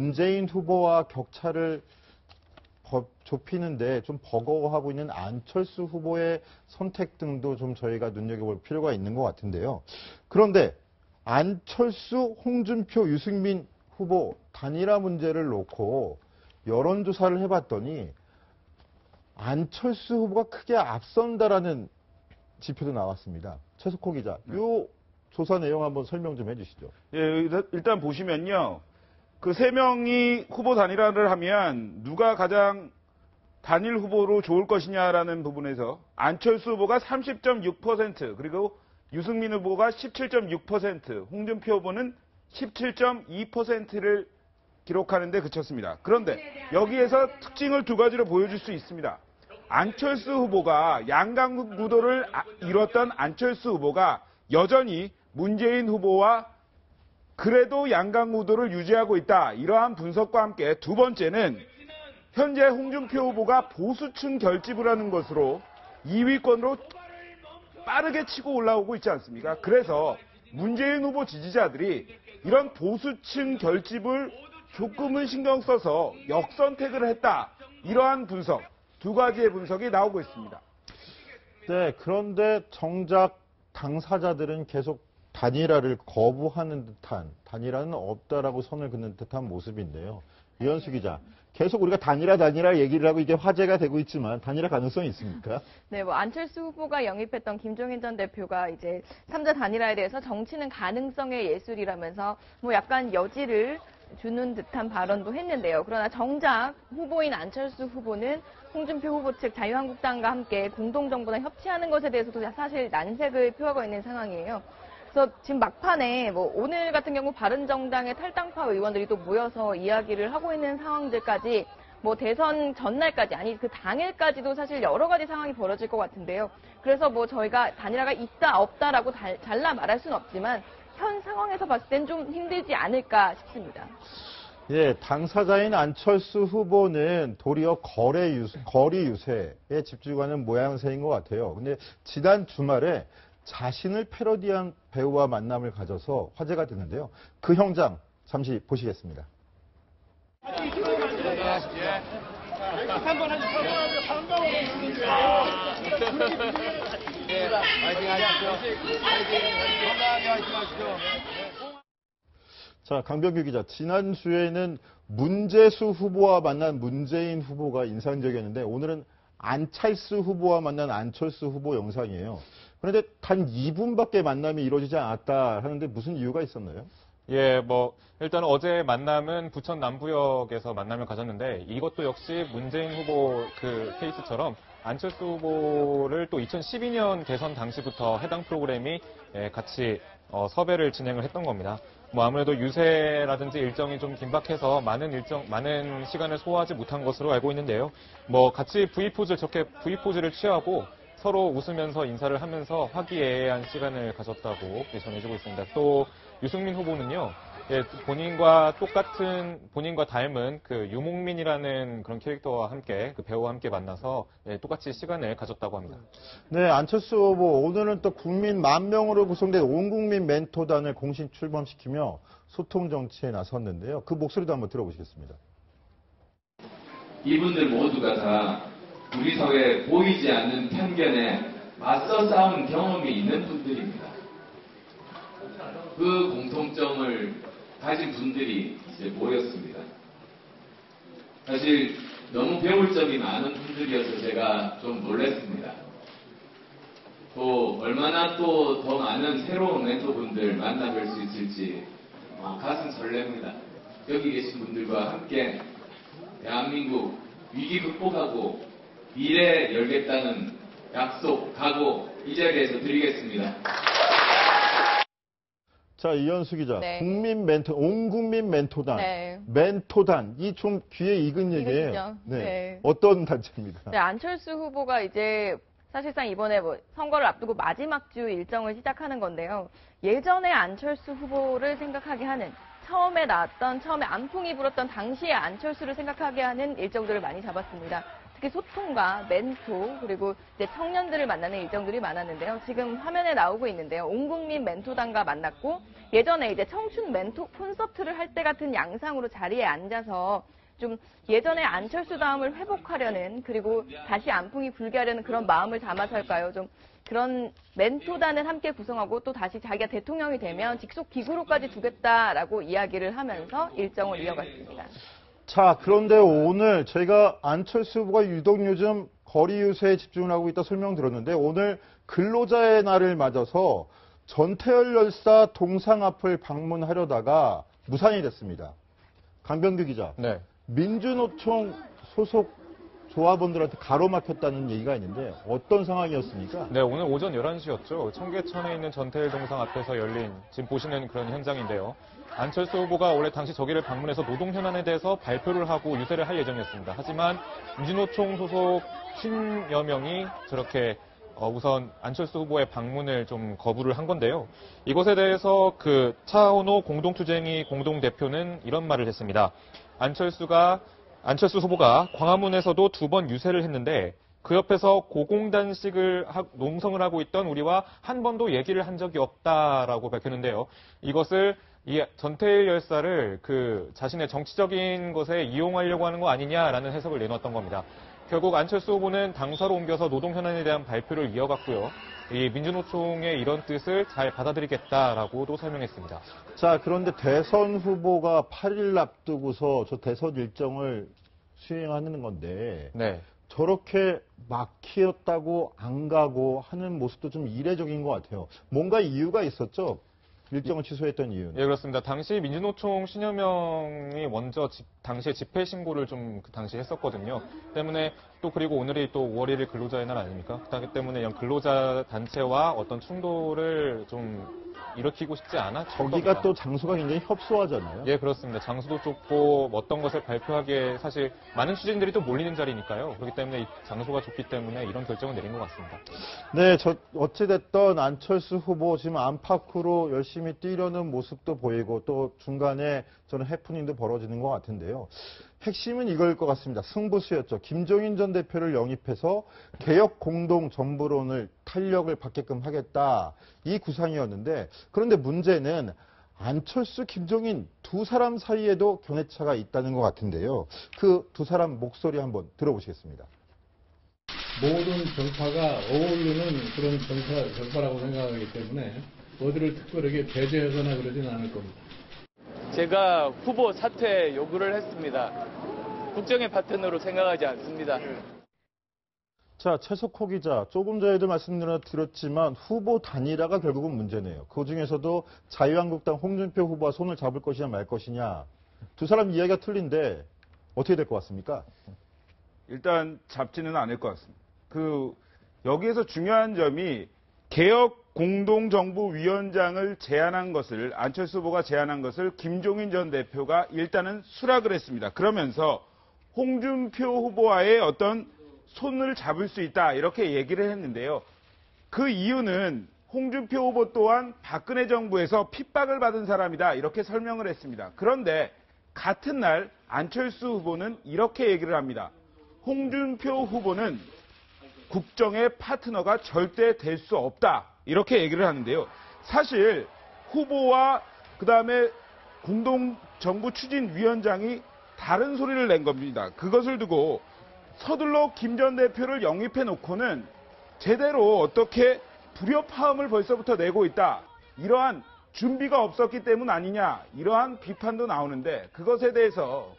문재인 후보와 격차를 버- 좁히는데 좀 버거워하고 있는 안철수 후보의 선택 등도 좀 저희가 눈여겨볼 필요가 있는 것 같은데요. 그런데 안철수, 홍준표, 유승민 후보 단일화 문제를 놓고 여론조사를 해봤더니 안철수 후보가 크게 앞선다라는 지표도 나왔습니다. 최석호 기자, 이 조사 내용 한번 설명 좀 해주시죠. 예, 일단 보시면요. 그 세 명이 후보 단일화를 하면 누가 가장 단일 후보로 좋을 것이냐라는 부분에서 안철수 후보가 30.6% 그리고 유승민 후보가 17.6% 홍준표 후보는 17.2%를 기록하는데 그쳤습니다. 그런데 여기에서 특징을 두 가지로 보여줄 수 있습니다. 안철수 후보가 양강 구도를 아- 이뤘던 안철수 후보가 여전히 문재인 후보와 그래도 양강 구도를 유지하고 있다. 이러한 분석과 함께 두 번째는 현재 홍준표 후보가 보수층 결집을 하는 것으로 2위권으로 빠르게 치고 올라오고 있지 않습니까? 그래서 문재인 후보 지지자들이 이런 보수층 결집을 조금은 신경 써서 역선택을 했다. 이러한 분석, 두 가지의 분석이 나오고 있습니다. 네, 그런데 정작 당사자들은 계속 단일화를 거부하는 듯한 단일화는 없다라고 선을 긋는 듯한 모습인데요. 이현수 기자, 계속 우리가 단일화 단일화 얘기를 하고 이게 화제가 되고 있지만 단일화 가능성이 있습니까? 네, 뭐 안철수 후보가 영입했던 김종인 전 대표가 이제 3자 단일화에 대해서 정치는 가능성의 예술이라면서 뭐 약간 여지를 주는 듯한 발언도 했는데요. 그러나 정작 후보인 안철수 후보는 홍준표 후보 측 자유한국당과 함께 공동정부랑 협치하는 것에 대해서도 사실 난색을 표하고 있는 상황이에요. 그래서 지금 막판에 뭐 오늘 같은 경우 바른정당의 탈당파 의원들이 또 모여서 이야기를 하고 있는 상황들까지 뭐 대선 전날까지 아니 그 당일까지도 사실 여러 가지 상황이 벌어질 것 같은데요. 그래서 뭐 저희가 단일화가 있다 없다라고 달- 잘라 말할 수는 없지만 현 상황에서 봤을 땐 좀 힘들지 않을까 싶습니다. 예, 당사자인 안철수 후보는 도리어 거래 유세, 거리 유세에 집중하는 모양새인 것 같아요. 근데 지난 주말에 자신을 패러디한 배우와 만남을 가져서 화제가 됐는데요. 그 현장 잠시 보시겠습니다. 자, 강병규 기자. 지난주에는 문재수 후보와 만난 문재인 후보가 인상적이었는데 오늘은 안철수 후보와 만난 안철수 후보 영상이에요. 그런데 단 2분밖에 만남이 이루어지지 않았다 하는데 무슨 이유가 있었나요? 예, 뭐 일단 어제 만남은 부천 남부역에서 만남을 가졌는데 이것도 역시 문재인 후보 그 케이스처럼 안철수 후보를 또 2012년 대선 당시부터 해당 프로그램이 예, 같이 어, 섭외를 진행을 했던 겁니다. 뭐 아무래도 유세라든지 일정이 좀 긴박해서 많은 일정, 많은 시간을 소화하지 못한 것으로 알고 있는데요. 뭐 같이 V 포즈를 저렇게 V 포즈를 취하고 서로 웃으면서 인사를 하면서 화기애애한 시간을 가졌다고 전해지고 있습니다. 또 유승민 후보는요, 예, 본인과 똑같은 본인과 닮은 그 유목민이라는 그런 캐릭터와 함께 그 배우와 함께 만나서 예, 똑같이 시간을 가졌다고 합니다. 네, 안철수 후보 오늘은 또 국민 만 명으로 구성된 온 국민 멘토단을 공식 출범시키며 소통 정치에 나섰는데요. 그 목소리도 한번 들어보시겠습니다. 이분들 모두가 다 우리 사회에 보이지 않는 편견에 맞서 싸운 경험이 있는 분들입니다. 그 공통점을 가진 분들이 이제 모였습니다. 사실 너무 배울 점이 많은 분들이어서 제가 좀 놀랐습니다. 또 얼마나 또 더 많은 새로운 멘토분들 만나뵐 수 있을지 어, 가슴 설렙니다. 여기 계신 분들과 함께 대한민국 위기 극복하고 미래 열겠다는 약속, 각오 이 자리에서 드리겠습니다. 자, 이현수 기자. 네. 국민 멘토, 온 국민 멘토단. 네. 멘토단. 이 좀 귀에 익은 얘기예요. 익으시죠? 네. 어떤 단체입니까? 네, 안철수 후보가 이제 사실상 이번에 뭐 선거를 앞두고 마지막 주 일정을 시작하는 건데요. 예전에 안철수 후보를 생각하게 하는 처음에 나왔던 처음에 안풍이 불었던 당시의 안철수를 생각하게 하는 일정들을 많이 잡았습니다. 특히 소통과 멘토 그리고 이제 청년들을 만나는 일정들이 많았는데요. 지금 화면에 나오고 있는데요. 온 국민 멘토단과 만났고 예전에 이제 청춘 멘토 콘서트를 할 때 같은 양상으로 자리에 앉아서 좀 예전에 안철수 다음을 회복하려는 그리고 다시 안풍이 불게 하려는 그런 마음을 담아서일까요? 좀 그런 멘토단을 함께 구성하고 또 다시 자기가 대통령이 되면 직속 기구로까지 두겠다라고 이야기를 하면서 일정을 이어갔습니다. 자, 그런데 오늘 저희가 안철수 후보가 유독 요즘 거리 유세에 집중을 하고 있다 설명드렸는데 오늘 근로자의 날을 맞아서 전태열 열사 동상 앞을 방문하려다가 무산이 됐습니다. 강병규 기자, 네. 민주노총 소속 조합원들한테 가로막혔다는 얘기가 있는데 어떤 상황이었습니까? 네, 오늘 오전 11시였죠. 청계천에 있는 전태일 동상 앞에서 열린 지금 보시는 그런 현장인데요. 안철수 후보가 원래 당시 저기를 방문해서 노동 현안에 대해서 발표를 하고 유세를 할 예정이었습니다. 하지만 민주노총 소속 50여 명이 저렇게 어, 우선 안철수 후보의 방문을 좀 거부를 한 건데요. 이것에 대해서 그 차은호 공동투쟁이 공동대표는 이런 말을 했습니다. 안철수가 안철수 후보가 광화문에서도 두 번 유세를 했는데 그 옆에서 고공단식을 하- 농성을 하고 있던 우리와 한 번도 얘기를 한 적이 없다라고 밝혔는데요. 이것을 이 전태일 열사를 그 자신의 정치적인 것에 이용하려고 하는 거 아니냐라는 해석을 내놓았던 겁니다. 결국 안철수 후보는 당사로 옮겨서 노동 현안에 대한 발표를 이어갔고요. 이 민주노총의 이런 뜻을 잘 받아들이겠다라고도 설명했습니다. 자, 그런데 대선 후보가 8일 앞두고서 저 대선 일정을 수행하는 건데 네. 저렇게 막히었다고 안 가고 하는 모습도 좀 이례적인 것 같아요. 뭔가 이유가 있었죠? 일정을 취소했던 이유는. 예, 그렇습니다. 당시 민주노총 신여 명이 먼저 집- 당시에 집회 신고를 좀 그 당시 했었거든요. 때문에 또 그리고 오늘이 또 5월 1일 근로자의 날 아닙니까? 그렇기 때문에 이런 근로자 단체와 어떤 충돌을 좀 일으키고 싶지 않아? 저기가 또 장소가 굉장히 협소하잖아요. 예, 그렇습니다. 장소도 좁고 어떤 것을 발표하기에 사실 많은 취재인들이 또 몰리는 자리니까요. 그렇기 때문에 이 장소가 좁기 때문에 이런 결정을 내린 것 같습니다. 네, 저 어찌됐던 안철수 후보 지금 안팎으로 열심히 뛰려는 모습도 보이고 또 중간에 저는 해프닝도 벌어지는 것 같은데요. 핵심은 이걸 것 같습니다. 승부수였죠. 김종인 전 대표를 영입해서 개혁 공동 정부론을 탄력을 받게끔 하겠다. 이 구상이었는데 그런데 문제는 안철수, 김종인 두 사람 사이에도 견해차가 있다는 것 같은데요. 그 두 사람 목소리 한번 들어보시겠습니다. 모든 정파가 어울리는 그런 정파, 정파라고 생각하기 때문에 어디를 특별하게 배제하거나 그러진 않을 겁니다. 제가 후보 사퇴 요구를 했습니다. 국정의 파트너로 생각하지 않습니다. 자, 최석호 기자, 조금 전에도 말씀드렸지만 후보 단일화가 결국은 문제네요. 그 중에서도 자유한국당 홍준표 후보와 손을 잡을 것이냐 말 것이냐. 두 사람 이야기가 틀린데 어떻게 될 것 같습니까? 일단 잡지는 않을 것 같습니다. 그 여기에서 중요한 점이 개혁 공동정부위원장을 제안한 것을 안철수 후보가 제안한 것을 김종인 전 대표가 일단은 수락을 했습니다. 그러면서 홍준표 후보와의 어떤 손을 잡을 수 있다 이렇게 얘기를 했는데요. 그 이유는 홍준표 후보 또한 박근혜 정부에서 핍박을 받은 사람이다 이렇게 설명을 했습니다. 그런데 같은 날 안철수 후보는 이렇게 얘기를 합니다. 홍준표 후보는 국정의 파트너가 절대 될 수 없다. 이렇게 얘기를 하는데요. 사실 후보와 그 다음에 공동 정부 추진 위원장이 다른 소리를 낸 겁니다. 그것을 두고 서둘러 김 전 대표를 영입해 놓고는 제대로 어떻게 불협화음을 벌써부터 내고 있다. 이러한 준비가 없었기 때문 아니냐. 이러한 비판도 나오는데 그것에 대해서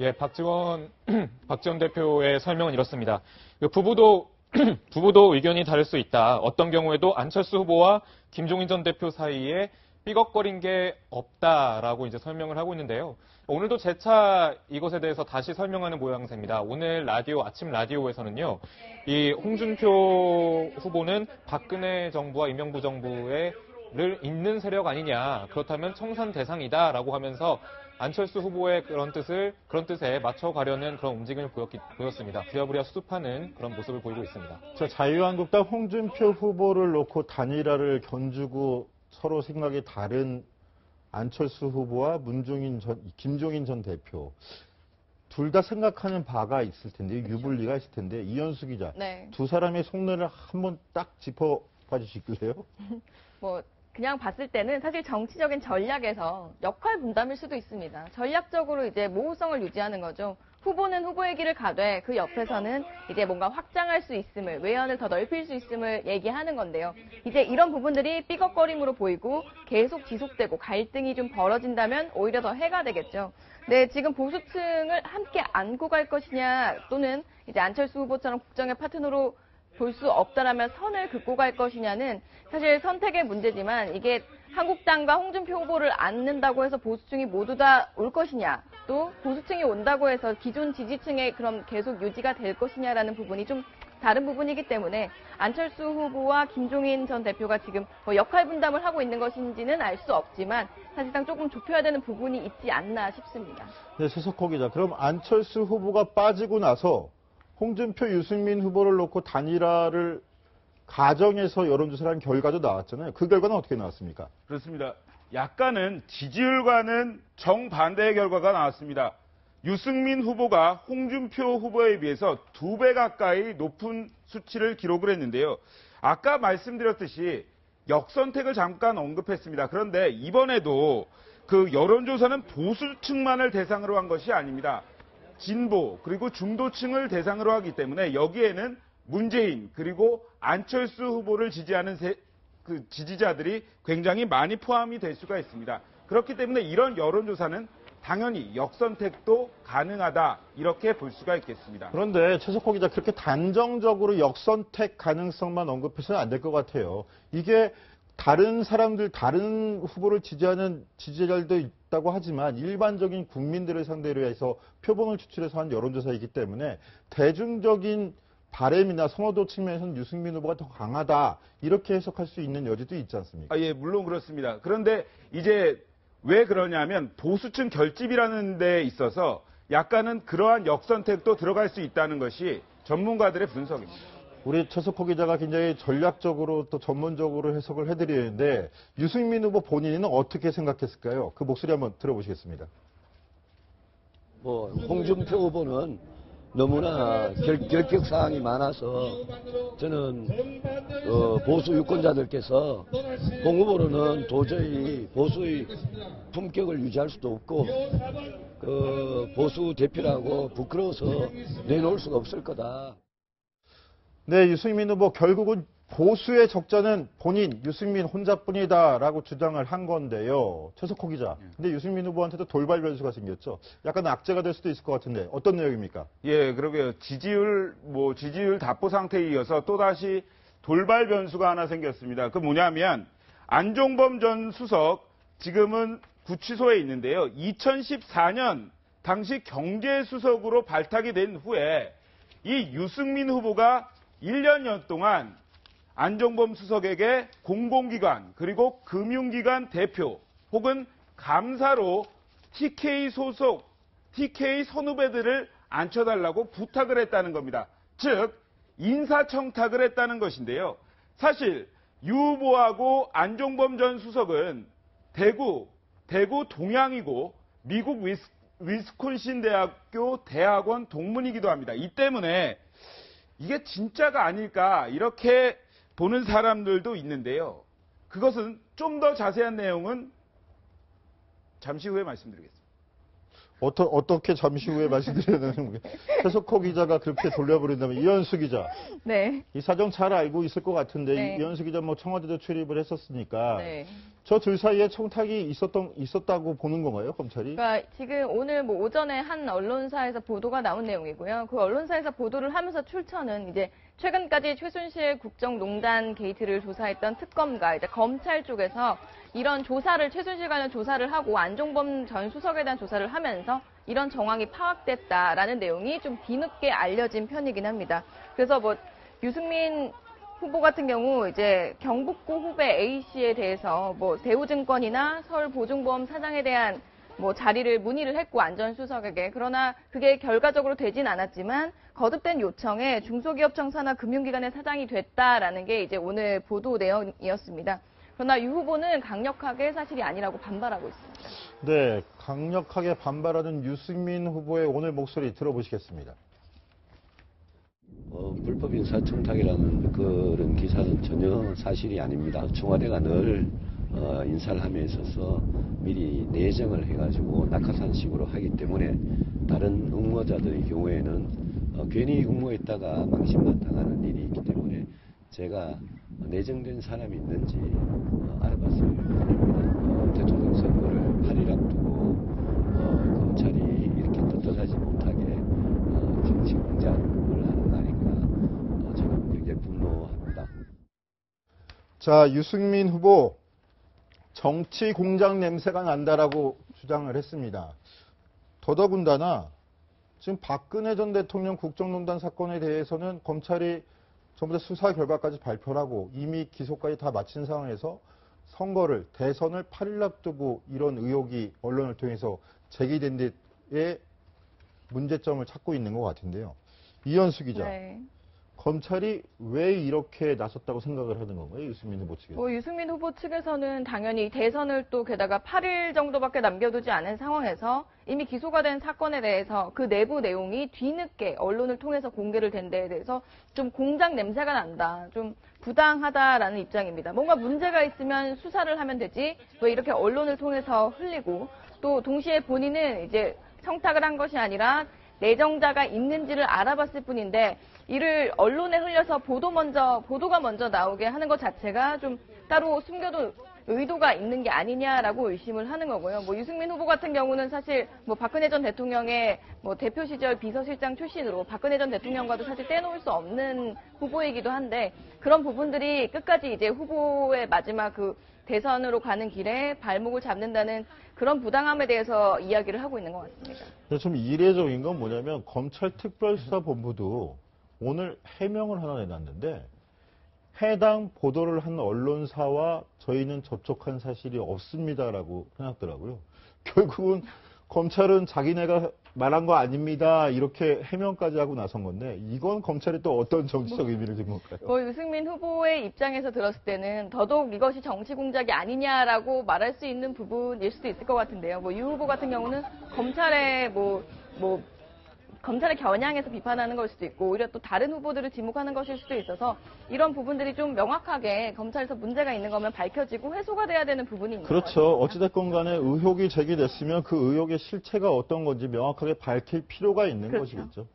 예, 박지원, 박지원 대표의 설명은 이렇습니다. 그 부부도, 부부도 의견이 다를 수 있다. 어떤 경우에도 안철수 후보와 김종인 전 대표 사이에 삐걱거린 게 없다라고 이제 설명을 하고 있는데요. 오늘도 재차 이것에 대해서 다시 설명하는 모양새입니다. 오늘 라디오, 아침 라디오에서는요, 이 홍준표 후보는 박근혜 정부와 이명부 정부의 를 잇는 세력 아니냐. 그렇다면 청산 대상이다라고 하면서 안철수 후보의 그런 뜻을 그런 뜻에 맞춰 가려는 그런 움직임을 보였기, 보였습니다. 부랴부랴 수습하는 그런 모습을 보이고 있습니다. 자, 자유한국당 홍준표 후보를 놓고 단일화를 견주고 서로 생각이 다른 안철수 후보와 문종인 전, 김종인 전 대표. 둘 다 생각하는 바가 있을 텐데 유불리가 있을 텐데 이현수 기자 네. 두 사람의 속내를 한번 딱 짚어 봐 주시길래요? 뭐 그냥 봤을 때는 사실 정치적인 전략에서 역할 분담일 수도 있습니다. 전략적으로 이제 모호성을 유지하는 거죠. 후보는 후보의 길을 가되 그 옆에서는 이제 뭔가 확장할 수 있음을 외연을 더 넓힐 수 있음을 얘기하는 건데요. 이제 이런 부분들이 삐걱거림으로 보이고 계속 지속되고 갈등이 좀 벌어진다면 오히려 더 해가 되겠죠. 네, 지금 보수층을 함께 안고 갈 것이냐 또는 이제 안철수 후보처럼 국정의 파트너로 볼 수 없다라면 선을 긋고 갈 것이냐는 사실 선택의 문제지만 이게 한국당과 홍준표 후보를 안는다고 해서 보수층이 모두 다 올 것이냐 또 보수층이 온다고 해서 기존 지지층의 그럼 계속 유지가 될 것이냐라는 부분이 좀 다른 부분이기 때문에 안철수 후보와 김종인 전 대표가 지금 뭐 역할 분담을 하고 있는 것인지는 알 수 없지만 사실상 조금 좁혀야 되는 부분이 있지 않나 싶습니다. 네, 최석호 기자. 그럼 안철수 후보가 빠지고 나서 홍준표, 유승민 후보를 놓고 단일화를 가정에서 여론조사를 한 결과도 나왔잖아요. 그 결과는 어떻게 나왔습니까? 그렇습니다. 약간은 지지율과는 정반대의 결과가 나왔습니다. 유승민 후보가 홍준표 후보에 비해서 두 배 가까이 높은 수치를 기록을 했는데요. 아까 말씀드렸듯이 역선택을 잠깐 언급했습니다. 그런데 이번에도 그 여론조사는 보수층만을 대상으로 한 것이 아닙니다. 진보 그리고 중도층을 대상으로 하기 때문에 여기에는 문재인 그리고 안철수 후보를 지지하는 세- 그 지지자들이 굉장히 많이 포함이 될 수가 있습니다. 그렇기 때문에 이런 여론조사는 당연히 역선택도 가능하다 이렇게 볼 수가 있겠습니다. 그런데 최석호 기자 그렇게 단정적으로 역선택 가능성만 언급해서는 안 될 것 같아요. 이게 다른 사람들, 다른 후보를 지지하는 지지자들도 있다고 하지만 일반적인 국민들을 상대로 해서 표본을 추출해서 한 여론조사이기 때문에 대중적인 바램이나 선호도 측면에서는 유승민 후보가 더 강하다 이렇게 해석할 수 있는 여지도 있지 않습니까? 아, 예, 물론 그렇습니다. 그런데 이제 왜 그러냐면 보수층 결집이라는 데 있어서 약간은 그러한 역선택도 들어갈 수 있다는 것이 전문가들의 분석입니다. 우리 최석호 기자가 굉장히 전략적으로 또 전문적으로 해석을 해드리는데 유승민 후보 본인은 어떻게 생각했을까요? 그 목소리 한번 들어보시겠습니다. 뭐 홍준표 후보는 너무나 결, 결격 사항이 많아서 저는 어, 보수 유권자들께서 홍 후보로는 도저히 보수의 품격을 유지할 수도 없고 그 보수 대표라고 부끄러워서 내놓을 수가 없을 거다. 네, 유승민 후보 결국은 보수의 적자는 본인 유승민 혼자뿐이다라고 주장을 한 건데요. 최석호 기자. 근데 유승민 후보한테도 돌발 변수가 생겼죠. 약간 악재가 될 수도 있을 것 같은데 어떤 내용입니까? 예, 그러게요. 지지율, 뭐, 지지율 답보 상태에 이어서 또 다시 돌발 변수가 하나 생겼습니다. 그 뭐냐면, 안종범 전 수석, 지금은 구치소에 있는데요. 2014년, 당시 경제수석으로 발탁이 된 후에, 이 유승민 후보가 1년여 동안 안종범 수석에게 공공기관, 그리고 금융기관 대표, 혹은 감사로 TK 소속 TK 선후배들을 앉혀달라고 부탁을 했다는 겁니다. 즉, 인사청탁을 했다는 것인데요. 사실, 유 후보하고 안종범 전 수석은 대구, 대구 동양이고, 미국 위스, 위스콘신 대학교 대학원 동문이기도 합니다. 이 때문에 이게 진짜가 아닐까, 이렇게 보는 사람들도 있는데요. 그것은 좀 더 자세한 내용은 잠시 후에 말씀드리겠습니다. 어떠, 어떻게 잠시 후에 말씀드려야 되는 거예요? 최석호 기자가 그렇게 돌려버린다면 이현수 기자. 네. 이 사정 잘 알고 있을 것 같은데 네. 이현수 기자 뭐 청와대도 출입을 했었으니까 네. 저 둘 사이에 청탁이 있었던 있었다고 보는 건가요, 검찰이? 그러니까 지금 오늘 뭐 오전에 한 언론사에서 보도가 나온 내용이고요. 그 언론사에서 보도를 하면서 출처는 이제 최근까지 최순실 국정농단 게이트를 조사했던 특검과 이제 검찰 쪽에서 이런 조사를 최순실 관련 조사를 하고 안종범 전 수석에 대한 조사를 하면서 이런 정황이 파악됐다라는 내용이 좀 뒤늦게 알려진 편이긴 합니다. 그래서 뭐 유승민 후보 같은 경우 이제 경북고 후배 A 씨에 대해서 뭐 대우증권이나 서울보증보험 사장에 대한 뭐 자리를 문의를 했고 안전수석에게 그러나 그게 결과적으로 되진 않았지만 거듭된 요청에 중소기업 청사나 금융기관의 사장이 됐다라는 게 이제 오늘 보도 내용이었습니다. 그러나 유 후보는 강력하게 사실이 아니라고 반발하고 있습니다. 네, 강력하게 반발하는 유승민 후보의 오늘 목소리 들어보시겠습니다. 어, 불법 인사청탁이라는 그런 기사는 전혀 사실이 아닙니다. 청와대가 늘 어, 인사를 함에 있어서 미리 내정을 해가지고 낙하산식으로 하기 때문에 다른 응모자들의 경우에는 어, 괜히 응모했다가 망신만 당하는 일이 있기 때문에 제가 내정된 사람이 있는지 어, 알아봤을 뿐입니다. 어, 대통령 선거를 8일 앞두고 어, 검찰이 이렇게 떳떳하지 못하게 어, 정치 공작을 하는 거 아닌가 어, 저는 굉장히 분노합니다. 자, 유승민 후보 정치 공작 냄새가 난다라고 주장을 했습니다. 더더군다나 지금 박근혜 전 대통령 국정농단 사건에 대해서는 검찰이 전부 다 수사 결과까지 발표를 하고 이미 기소까지 다 마친 상황에서 선거를 대선을 8일 앞두고 이런 의혹이 언론을 통해서 제기된 데에 문제점을 찾고 있는 것 같은데요. 이현수 기자, 네. 검찰이 왜 이렇게 나섰다고 생각을 하는 건가요? 유승민 후보 측에서. 뭐 유승민 후보 측에서는 당연히 대선을 또 게다가 8일 정도밖에 남겨두지 않은 상황에서 이미 기소가 된 사건에 대해서 그 내부 내용이 뒤늦게 언론을 통해서 공개를 된 데에 대해서 좀 공작 냄새가 난다. 좀 부당하다라는 입장입니다. 뭔가 문제가 있으면 수사를 하면 되지. 왜 이렇게 언론을 통해서 흘리고 또 동시에 본인은 이제 청탁을 한 것이 아니라 내정자가 있는지를 알아봤을 뿐인데 이를 언론에 흘려서 보도 먼저 보도가 먼저 나오게 하는 것 자체가 좀 따로 숨겨둔 의도가 있는 게 아니냐라고 의심을 하는 거고요. 뭐 유승민 후보 같은 경우는 사실 뭐 박근혜 전 대통령의 뭐 대표 시절 비서실장 출신으로 박근혜 전 대통령과도 사실 떼놓을 수 없는 후보이기도 한데 그런 부분들이 끝까지 이제 후보의 마지막 그 대선으로 가는 길에 발목을 잡는다는 그런 부당함에 대해서 이야기를 하고 있는 것 같습니다. 좀 이례적인 건 뭐냐면 검찰 특별수사본부도 오늘 해명을 하나 내놨는데 해당 보도를 한 언론사와 저희는 접촉한 사실이 없습니다라고 해놨더라고요. 결국은 검찰은 자기네가 말한 거 아닙니다 이렇게 해명까지 하고 나선 건데 이건 검찰이 또 어떤 정치적 의미를 둔 걸까요? 뭐 유승민 후보의 입장에서 들었을 때는 더더욱 이것이 정치 공작이 아니냐라고 말할 수 있는 부분일 수도 있을 것 같은데요. 뭐 유 후보 같은 경우는 검찰의 뭐, 뭐, 검찰의 겨냥해서 비판하는 걸 수도 있고 오히려 또 다른 후보들을 지목하는 것일 수도 있어서 이런 부분들이 좀 명확하게 검찰에서 문제가 있는 거면 밝혀지고 해소가 돼야 되는 부분이 있는. 그렇죠. 어찌됐건 간에 의혹이 제기됐으면 그 의혹의 실체가 어떤 건지 명확하게 밝힐 필요가 있는 그렇죠. 것이겠죠.